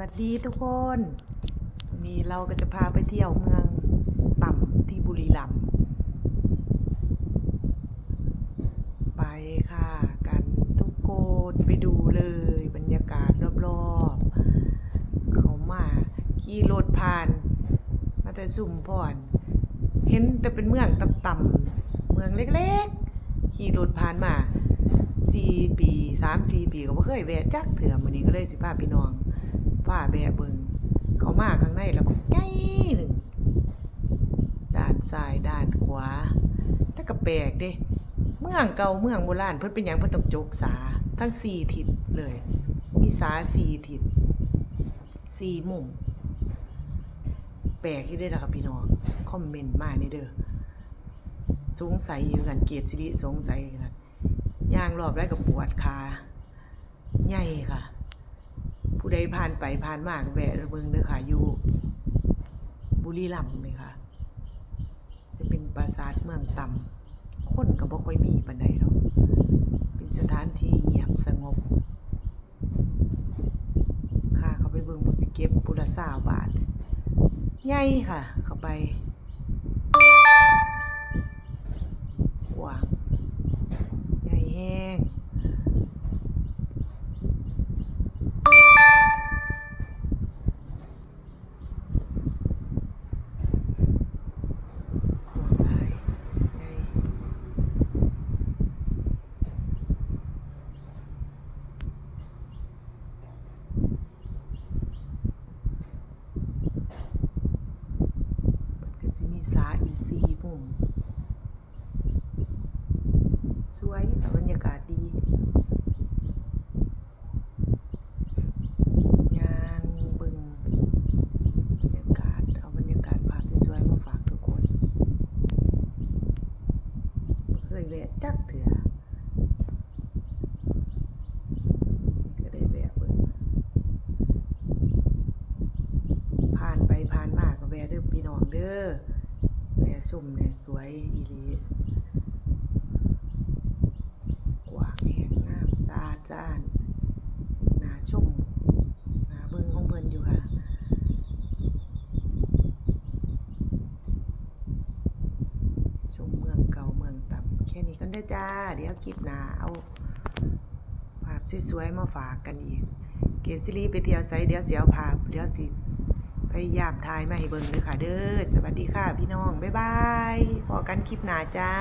วัสดีทุกคนวันนี้เราก็จะพาไปเที่ยวเมืองต่ำที่บุรีรัมย์ไปค่ะ กันทุกคนไปดูเลย บรรยากาศรอบๆ เขามาขี่รถผ่าน มาแต่สุ่มพ่อน เห็นแต่เป็นเมืองต่ำๆเมืองเล็กๆ ขี่รถผ่านมาสี่ปีสามสี่ปีก็บ่เคยแวะจักเถื่อมื้อนี้ก็เลยสิพาพี่น้อง พาแวะเบิงเขามาข้างในแล้วบอกใหญ่หนึ่งด้านซ้ายด้านขวาแต่ก็แปลกเด้ เมืองเก่าเมืองโบราณเพิ่นเป็นหยังเพิ่นต้องจกสาทั้งสี่ทิศเลย มีสาสี่ทิศสี่มุมแปลกอยู่เด้ละครับพี่น้องคอมเมนต์มานี่เด้อสงสัยอยู่กันเกียรติสิริสงสัยกันย่างรอบแรกกับปวดขาใหญ่ค่ะ ใดผ่านไปผ่านมากแวะเบิงเด้อค่ะ อยู่ บุรีรัมย์เลยค่ะ จะเป็นปราสาทเมืองต่ำคนก็บ่ค่อยมีปานใดหรอกเป็นสถานที่เงียบสงบ ค่ะเขาไปเบิ่งเพิ่นไปเก็บปุระสาวบาทใหญ่ค่ะ เข้าไป กว้างใหญ่แห้งกว้างหลายใหญ่มันก็สิมีสา อยู่สี่มุมสวยค่บรรยากาศดียางบึงบรรยากาศ เอาบรรยากาศภาพสวยมาฝากทุกคนเคยแวะจักเถื่อก็ได้แวะเบิ่งผ่านไปผ่านมาก็แวะเด้อพี่น้องเด้อ แวะชมเนี่ยสวยอีหลีกว้างแห่งน้ำสะอาดจ้านน่าชมนาเบิ่งของเพิ่นอยู่ค่ะชมเมืองเก่าเมืองต่ำแค่นี้กันเด้จ้า เดี๋ยวคลิปหนาเอาภาพสวยๆมาฝากกันอีก เกซิลีไปเที่ยวไสเดี๋ยวสิเอาภาพเดี๋ยวสิ พยายามถ่ายมาให้เบิ่งเลยค่ะเด้อ สวัสดีค่ะพี่น้อง บ๊ายบาย พอกันคลิปหน้าจ้า